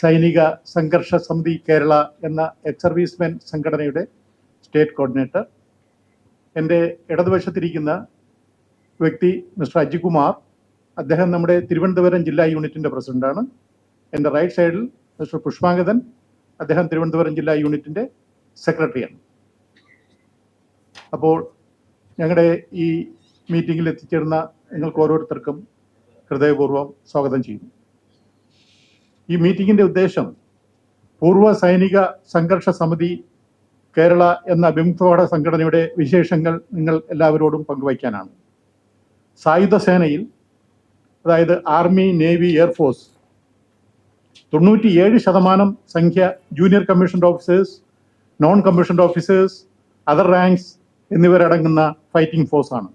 സൈനിക സംഘർഷ സമിതി കേരള എന്ന എക്സ് സർവീസ്മെൻ സംഘടനയുടെ സ്റ്റേറ്റ് കോർഡിനേറ്റർ. എന്റെ ഇടതുവശത്തിരിക്കുന്ന വ്യക്തി മിസ്റ്റർ അജികുമാർ അദ്ദേഹം നമ്മുടെ തിരുവനന്തപുരം ജില്ലാ യൂണിറ്റിന്റെ പ്രസിഡന്റാണ്. എന്റെ റൈറ്റ് സൈഡിൽ മിസ്റ്റർ പുഷ്പാങ്കതൻ അദ്ദേഹം തിരുവനന്തപുരം ജില്ലാ യൂണിറ്റിന്റെ സെക്രട്ടറിയാണ്. അപ്പോൾ ഞങ്ങളുടെ ഈ മീറ്റിംഗിൽ എത്തിച്ചേർന്ന നിങ്ങൾക്ക് ഓരോരുത്തർക്കും ഹൃദയപൂർവം സ്വാഗതം ചെയ്യുന്നു. ഈ മീറ്റിംഗിന്റെ ഉദ്ദേശം പൂർവ സൈനിക സംഘർഷ സമിതി കേരള എന്ന വിമുക്തവാദ സംഘടനയുടെ വിശേഷങ്ങൾ നിങ്ങൾ എല്ലാവരോടും പങ്കുവയ്ക്കാനാണ്. സായുധ സേനയിൽ അതായത് ആർമി നേവി എയർഫോഴ്സ് തൊണ്ണൂറ്റിയേഴ് ശതമാനം സംഖ്യ junior commissioned officers non commissioned officers other ranks എന്നിവരടങ്ങുന്ന ഫൈറ്റിംഗ് ഫോഴ്സാണ്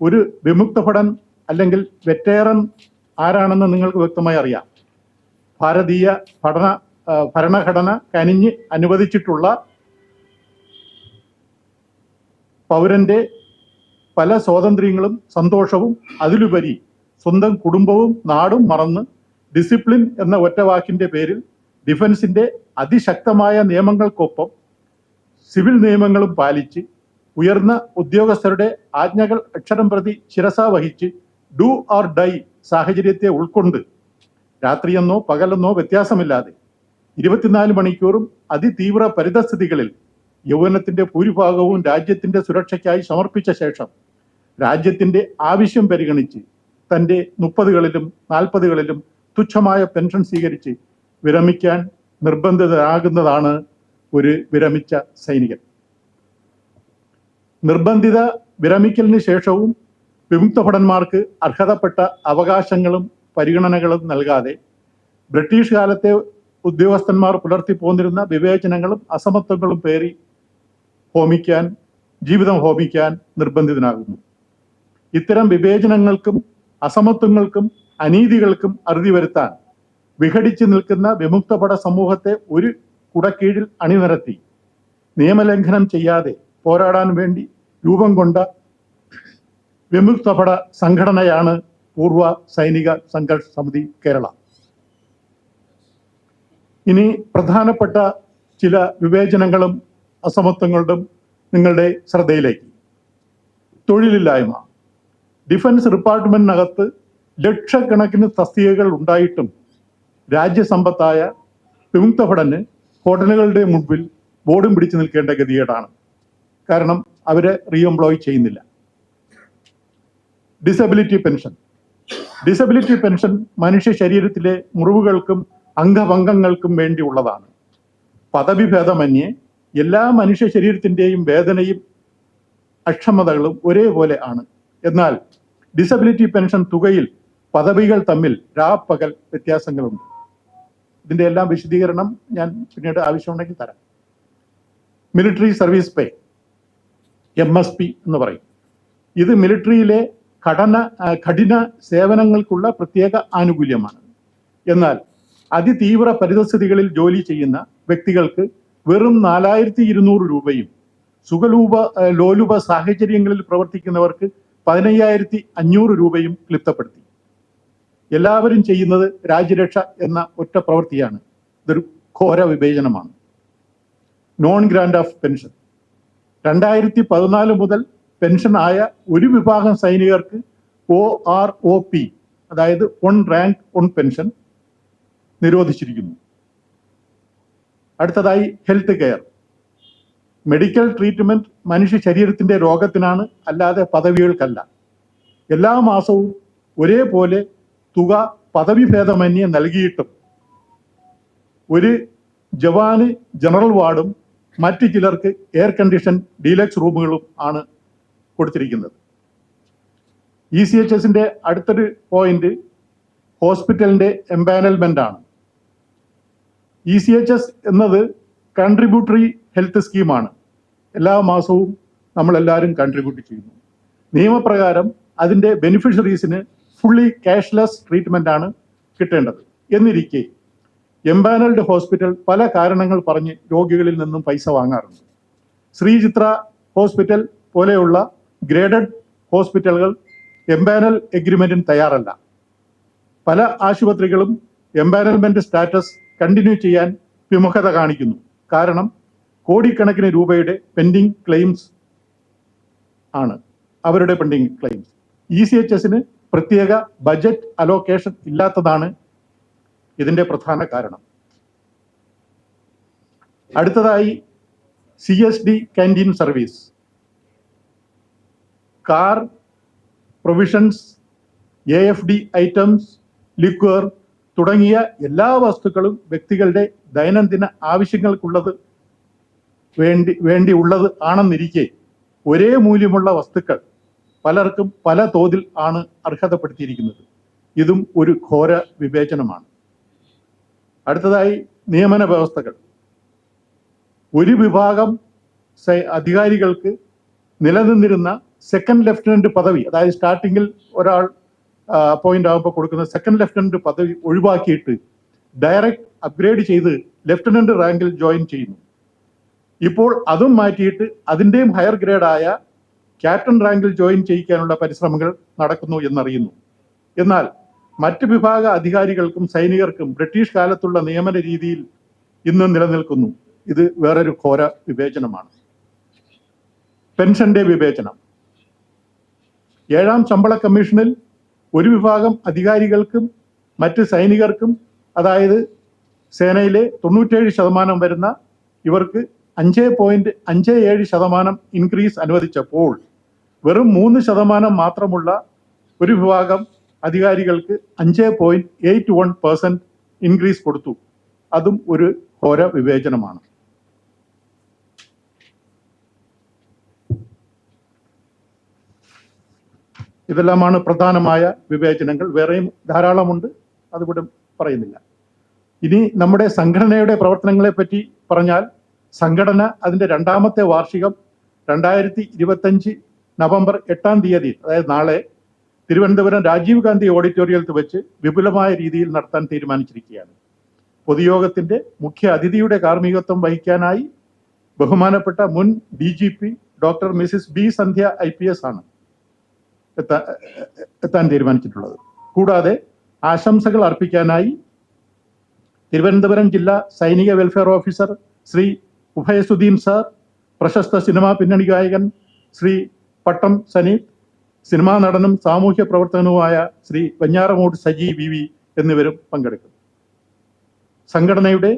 ഒരു വിമുക്തഭടൻ അല്ലെങ്കിൽ വെറ്റേറൻ ആരാണെന്ന് നിങ്ങൾക്ക് വ്യക്തമായി അറിയാം. ഭാരതീയ പഠന ഭരണഘടന കനിഞ്ഞ് അനുവദിച്ചിട്ടുള്ള പൗരന്റെ പല സ്വാതന്ത്ര്യങ്ങളും സന്തോഷവും അതിലുപരി സ്വന്തം കുടുംബവും നാടും മറന്ന് ഡിസിപ്ലിൻ എന്ന ഒറ്റവാക്കിന്റെ പേരിൽ ഡിഫൻസിന്റെ അതിശക്തമായ നിയമങ്ങൾക്കൊപ്പം സിവിൽ നിയമങ്ങളും പാലിച്ച് ഉയർന്ന ഉദ്യോഗസ്ഥരുടെ ആജ്ഞകൾ അക്ഷരം പ്രതി ശിരസ വഹിച്ച് ഡു ഓർ ഡൈ സാഹചര്യത്തെ ഉൾക്കൊണ്ട് രാത്രിയെന്നോ പകലെന്നോ വ്യത്യാസമില്ലാതെ ഇരുപത്തിനാല് മണിക്കൂറും അതിതീവ്ര പരിതസ്ഥിതികളിൽ യൗവനത്തിന്റെ ഭൂരിഭാഗവും രാജ്യത്തിന്റെ സുരക്ഷയ്ക്കായി സമർപ്പിച്ച ശേഷം രാജ്യത്തിന്റെ ആവശ്യം പരിഗണിച്ച് തന്റെ മുപ്പതുകളിലും നാൽപ്പതുകളിലും തുച്ഛമായ പെൻഷൻ സ്വീകരിച്ച് വിരമിക്കാൻ നിർബന്ധിതരാകുന്നതാണ് ഒരു വിരമിച്ച സൈനികൻ. നിർബന്ധിത വിരമിക്കലിന് ശേഷവും വിമുക്തഭടന്മാർക്ക് അർഹതപ്പെട്ട അവകാശങ്ങളും പരിഗണനകളും നൽകാതെ ബ്രിട്ടീഷ് കാലത്തെ ഉദ്യോഗസ്ഥന്മാർ പുലർത്തി പോന്നിരുന്ന വിവേചനങ്ങളും അസമത്വങ്ങളും പേറി ഹോമിക്കാൻ ജീവിതം ഹോമിക്കാൻ നിർബന്ധിതനാകുന്നു. ഇത്തരം വിവേചനങ്ങൾക്കും അസമത്വങ്ങൾക്കും അനീതികൾക്കും അറുതി വരുത്താൻ വിഘടിച്ചു നിൽക്കുന്ന വിമുക്തപട സമൂഹത്തെ ഒരു കുടക്കീഴിൽ അണിനിരത്തി നിയമലംഘനം ചെയ്യാതെ പോരാടാൻ വേണ്ടി രൂപം കൊണ്ട വിമുക്തപട സംഘടനയാണ് പൂർവ സൈനിക സംഘർഷ സമിതി കേരള. ഇനി പ്രധാനപ്പെട്ട ചില വിവേചനങ്ങളും അസമത്വങ്ങളും നിങ്ങളുടെ ശ്രദ്ധയിലേക്ക്. തൊഴിലില്ലായ്മ. ഡിഫൻസ് ഡിപ്പാർട്ട്മെന്റിനകത്ത് ലക്ഷക്കണക്കിന് തസ്തികകൾ ഉണ്ടായിട്ടും രാജ്യസമ്പത്തായ വിമുക്ത ഭടന് ഹോട്ടലുകളുടെ മുൻപിൽ ബോർഡും പിടിച്ചു നിൽക്കേണ്ട ഗതികേടാണ്. കാരണം അവരെ റീഎംപ്ലോയ് ചെയ്യുന്നില്ല. ഡിസബിലിറ്റി പെൻഷൻ ഡിസബിലിറ്റി പെൻഷൻ മനുഷ്യ ശരീരത്തിലെ മുറിവുകൾക്കും അംഗഭംഗങ്ങൾക്കും വേണ്ടിയുള്ളതാണ്. പദവി ഭേദമന്യേ എല്ലാ മനുഷ്യ ശരീരത്തിന്റെയും വേദനയും അക്ഷമതകളും ഒരേപോലെ ആണ്. എന്നാൽ ഡിസബിലിറ്റി പെൻഷൻ തുകയിൽ പദവികൾ തമ്മിൽ രാപ്പകൽ വ്യത്യാസങ്ങളുണ്ട്. ഇതിന്റെ എല്ലാം വിശദീകരണം ഞാൻ പിന്നീട് ആവശ്യമുണ്ടെങ്കിൽ തരാം. Military service pay M S P എന്ന് പറയും. ഇത് മിലിറ്ററിയിലെ ആ, കഠിന സേവനങ്ങൾക്കുള്ള പ്രത്യേക ആനുകൂല്യമാണ്. എന്നാൽ അതിതീവ്ര പരിതസ്ഥിതികളിൽ ജോലി ചെയ്യുന്ന വ്യക്തികൾക്ക് വെറും നാലായിരത്തി ഇരുന്നൂറ് രൂപയും സുഖലൂപ ലോലുപ സാഹചര്യങ്ങളിൽ പ്രവർത്തിക്കുന്നവർക്ക് പതിനയ്യായിരത്തി അഞ്ഞൂറ് രൂപയും ക്ലിപ്തപ്പെടുത്തി. എല്ലാവരും ചെയ്യുന്നത് രാജ്യരക്ഷ എന്ന ഒറ്റ പ്രവൃത്തിയാണ്. ഇതൊരു ഘോര വിവേചനമാണ്. നോൺ ഗ്രാൻഡ് ഓഫ് പെൻഷൻ രണ്ടായിരത്തി പതിനാല് മുതൽ പെൻഷൻ ആയ ഒരു വിഭാഗം സൈനികർക്ക് ഒ ആർ ഒ പി അതായത് ഒൺ റാങ്ക് ഒൺ പെൻഷൻ നിരോധിച്ചിരിക്കുന്നു. അടുത്തതായി ഹെൽത്ത് കെയർ മെഡിക്കൽ ട്രീറ്റ്മെന്റ് മനുഷ്യ ശരീരത്തിന്റെ രോഗത്തിനാണ് അല്ലാതെ പദവികൾക്കല്ല. എല്ലാ മാസവും ഒരേപോലെ തുക പദവി ഭേദമന്യേ നൽകിയിട്ടും ഒരു ജവാന് ജനറൽ വാർഡും മറ്റു ചിലർക്ക് എയർ കണ്ടീഷൻ ഡീലക്സ് റൂമുകളും ആണ് കൊടുത്തിരിക്കുന്നത്. ഇ സി എച്ച് എസിന്റെ അടുത്തൊരു പോയിന്റ് ഹോസ്പിറ്റലിന്റെ എംപാനൽമെന്റ് ആണ്. ഇ സി എച്ച് എസ് എന്നത് കൺട്രിബ്യൂട്ടറി ഹെൽത്ത് സ്കീമാണ് എല്ലാ മാസവും നമ്മൾ എല്ലാവരും കൺട്രിബ്യൂട്ട് ചെയ്യുന്നു. നിയമപ്രകാരം അതിന്റെ ബെനിഫിഷ്യറീസിന് ഫുള്ളി ക്യാഷ്ലെസ് ട്രീറ്റ്മെന്റ് ആണ് കിട്ടേണ്ടത്. എന്നിരിക്കെ എംപാനൽഡ് ഹോസ്പിറ്റൽ പല കാരണങ്ങൾ പറഞ്ഞ് രോഗികളിൽ നിന്നും പൈസ വാങ്ങാറുണ്ട്. ശ്രീചിത്ര ഹോസ്പിറ്റൽ പോലെയുള്ള ഗ്രേഡഡ് ഹോസ്പിറ്റലുകൾ എംപാനൽ എഗ്രിമെന്റിന് തയ്യാറല്ല. പല ആശുപത്രികളും എംപാനൽമെന്റ് സ്റ്റാറ്റസ് കണ്ടിന്യൂ ചെയ്യാൻ വിമുഖത കാണിക്കുന്നു. കാരണം കോടിക്കണക്കിന് രൂപയുടെ പെൻഡിങ് ക്ലെയിംസ് ആണ്. അവരുടെ pending claims. E C H എസിന് പ്രത്യേക ബജറ്റ് അലോക്കേഷൻ ഇല്ലാത്തതാണ് ഇതിന്റെ പ്രധാന കാരണം. അടുത്തതായി C S D canteen service. Car provisions A F D items liquor തുടങ്ങിയ എല്ലാ വസ്തുക്കളും വ്യക്തികളുടെ ദൈനംദിന ആവശ്യങ്ങൾക്കുള്ളത് വേണ്ടി ഉള്ളത് ആണെന്നിരിക്കെ ഒരേ മൂല്യമുള്ള വസ്തുക്കൾ പലർക്കും പല തോതിൽ ആണ് അർഹതപ്പെടുത്തിയിരിക്കുന്നത്. ഇതും ഒരു ഘോര വിവേചനമാണ്. അടുത്തതായി നിയമന വ്യവസ്ഥകൾ. ഒരു വിഭാഗം അധികാരികൾക്ക് നിലനിന്നിരുന്ന സെക്കൻഡ് ലെഫ്റ്റനന്റ് പദവി അതായത് സ്റ്റാർട്ടിങ്ങിൽ ഒരാൾ അപ്പോയിന്റ് ആകുമ്പോൾ കൊടുക്കുന്ന സെക്കൻഡ് ലെഫ്റ്റനന്റ് പദവി ഒഴിവാക്കിയിട്ട് ഡയറക്റ്റ് അപ്ഗ്രേഡ് ചെയ്ത് ലെഫ്റ്റനന്റ് റാങ്കിൽ ജോയിൻ ചെയ്യുന്നു. ഇപ്പോൾ അതും മാറ്റിയിട്ട് അതിന്റെയും ഹയർ ഗ്രേഡായ ക്യാപ്റ്റൻ റാങ്കിൽ ജോയിൻ ചെയ്യിക്കാനുള്ള പരിശ്രമങ്ങൾ നടക്കുന്നു എന്നറിയുന്നു. എന്നാൽ മറ്റ് വിഭാഗ അധികാരികൾക്കും സൈനികർക്കും ബ്രിട്ടീഷ് കാലത്തുള്ള നിയമന രീതിയിൽ ഇന്നും നിലനിൽക്കുന്നു. ഇത് വേറൊരു ഘോര വിവേചനമാണ്. പെൻഷന്റെ വിവേചനം. ഏഴാം ശമ്പള കമ്മീഷനിൽ ഒരു വിഭാഗം അധികാരികൾക്കും മറ്റ് സൈനികർക്കും അതായത് സേനയിലെ തൊണ്ണൂറ്റേഴ് ശതമാനം വരുന്ന ഇവർക്ക് അഞ്ച് പോയിന്റ് അഞ്ച് ഏഴ് ശതമാനം ഇൻക്രീസ് അനുവദിച്ചപ്പോൾ വെറും മൂന്ന് ശതമാനം മാത്രമുള്ള ഒരു വിഭാഗം അധികാരികൾക്ക് അഞ്ച് point eight one percent increase കൊടുത്തു. അതും ഒരു ഘോര വിവേചനമാണ്. ഇതെല്ലാമാണ് പ്രധാനമായ വിവേചനങ്ങൾ. വേറെയും ധാരാളമുണ്ട്. അതുകൂടെ പറയുന്നില്ല. ഇനി നമ്മുടെ സംഘടനയുടെ പ്രവർത്തനങ്ങളെ പറ്റി പറഞ്ഞാൽ സംഘടന അതിന്റെ രണ്ടാമത്തെ വാർഷികം രണ്ടായിരത്തി ഇരുപത്തഞ്ച് നവംബർ എട്ടാം തീയതി അതായത് നാളെ തിരുവനന്തപുരം രാജീവ് ഗാന്ധി ഓഡിറ്റോറിയത്തിൽ വെച്ച് വിപുലമായ രീതിയിൽ നടത്താൻ തീരുമാനിച്ചിരിക്കുകയാണ്. പൊതുയോഗത്തിന്റെ മുഖ്യ അതിഥിയുടെ കാർമ്മികത്വം വഹിക്കാനായി ബഹുമാനപ്പെട്ട മുൻ D doctor Mrs B Sandhya I ആണ്. എത്താൻ എത്താൻ തീരുമാനിച്ചിട്ടുള്ളത്. കൂടാതെ ആശംസകൾ അർപ്പിക്കാനായി തിരുവനന്തപുരം ജില്ലാ സൈനിക welfare officer Shri Ubhayasudheen sir പ്രശസ്ത സിനിമാ പിന്നണി ഗായകൻ ശ്രീ പട്ടം സനീത് സിനിമാ നടനും സാമൂഹ്യ പ്രവർത്തകനുമായ ശ്രീ വെഞ്ഞാറമൂട് സജി വി വി എന്നിവരും പങ്കെടുക്കും. സംഘടനയുടെ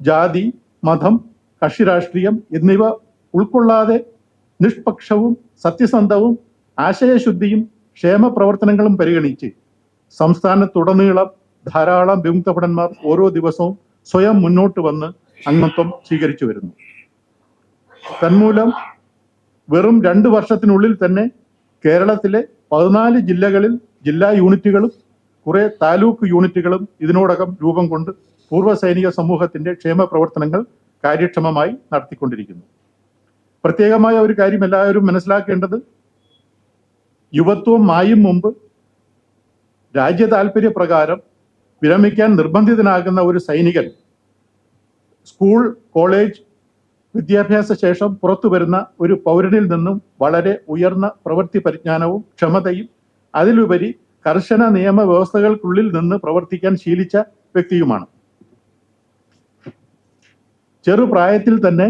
ജാതി മതം കക്ഷി രാഷ്ട്രീയം എന്നിവ ഉൾക്കൊള്ളാതെ നിഷ്പക്ഷവും സത്യസന്ധവും ആശയശുദ്ധിയും ക്ഷേമ പ്രവർത്തനങ്ങളും പരിഗണിച്ച് സംസ്ഥാനത്തുടനീളം ധാരാളം വിമുക്ത ഭടന്മാർ ഓരോ ദിവസവും സ്വയം മുന്നോട്ട് വന്ന് അംഗത്വം സ്വീകരിച്ചു വരുന്നു. തന്മൂലം വെറും രണ്ട് വർഷത്തിനുള്ളിൽ തന്നെ കേരളത്തിലെ പതിനാല് ജില്ലകളിൽ ജില്ലാ യൂണിറ്റുകളും കുറെ താലൂക്ക് യൂണിറ്റുകളും ഇതിനോടകം രൂപം കൊണ്ട് പൂർവ സൈനിക സമൂഹത്തിന്റെ ക്ഷേമ പ്രവർത്തനങ്ങൾ കാര്യക്ഷമമായി നടത്തിക്കൊണ്ടിരിക്കുന്നു. പ്രത്യേകമായ ഒരു കാര്യം എല്ലാവരും മനസ്സിലാക്കേണ്ടത് യുവത്വം മായും മുമ്പ് രാജ്യ താല്പര്യ പ്രകാരം വിരമിക്കാൻ നിർബന്ധിതനാകുന്ന ഒരു സൈനികൻ സ്കൂൾ കോളേജ് വിദ്യാഭ്യാസ ശേഷം പുറത്തു വരുന്ന ഒരു പൗരനിൽ നിന്നും വളരെ ഉയർന്ന പ്രവൃത്തി പരിജ്ഞാനവും ക്ഷമതയും അതിലുപരി കർശന നിയമ വ്യവസ്ഥകൾക്കുള്ളിൽ നിന്ന് പ്രവർത്തിക്കാൻ ശീലിച്ച വ്യക്തിയുമാണ്. ചെറുപ്രായത്തിൽ തന്നെ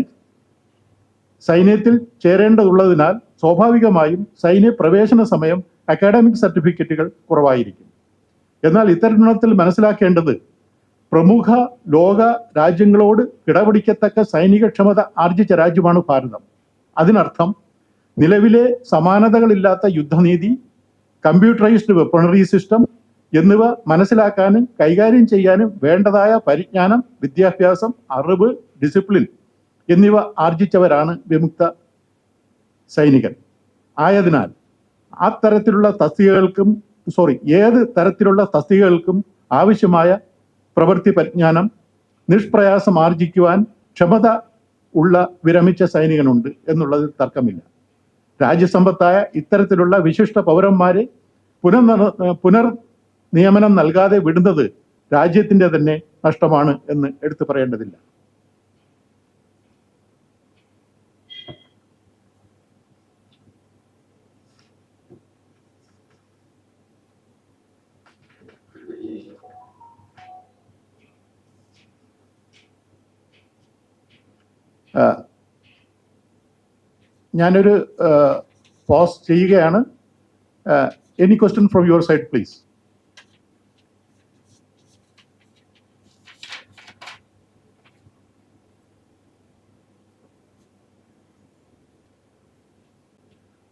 സൈന്യത്തിൽ ചേരേണ്ടതുള്ളതിനാൽ സ്വാഭാവികമായും സൈന്യ പ്രവേശന സമയം അക്കാഡമിക് സർട്ടിഫിക്കറ്റുകൾ കുറവായിരിക്കും. എന്നാൽ ഇത്തരുണത്തിൽ മനസ്സിലാക്കേണ്ടത് പ്രമുഖ ലോക രാജ്യങ്ങളോട് കിടപിടിക്കത്തക്ക സൈനിക ക്ഷമത ആർജിച്ച രാജ്യമാണ് ഭാരതം. അതിനർത്ഥം നിലവിലെ സമാനതകളില്ലാത്ത യുദ്ധനീതി കമ്പ്യൂട്ടറൈസ്ഡ് വെപ്പണറി സിസ്റ്റം എന്നിവ മനസ്സിലാക്കാനും കൈകാര്യം ചെയ്യാനും വേണ്ടതായ പരിജ്ഞാനം വിദ്യാഭ്യാസം അറിവ് ഡിസിപ്ലിൻ എന്നിവ ആർജിച്ചവരാണ് വിമുക്ത സൈനികൻ. ആയതിനാൽ ആ തരത്തിലുള്ള തസ്തികകൾക്കും സോറി ഏത് തരത്തിലുള്ള തസ്തികകൾക്കും ആവശ്യമായ പ്രവൃത്തി പരിജ്ഞാനം നിഷ്പ്രയാസം ആർജിക്കുവാൻ ക്ഷമത ഉള്ള വിരമിച്ച സൈനികനുണ്ട് എന്നുള്ളതിൽ തർക്കമില്ല. രാജ്യസമ്പത്തായ ഇത്തരത്തിലുള്ള വിശിഷ്ട പൗരന്മാരെ പുനർ പുനർ നിയമനം നൽകാതെ വിടുന്നത് രാജ്യത്തിന്റെ തന്നെ നഷ്ടമാണ് എന്ന് എടുത്തു പറയേണ്ടതില്ല. ഞാനൊരു പോസ് ചെയ്യുകയാണ്. Any question from your side please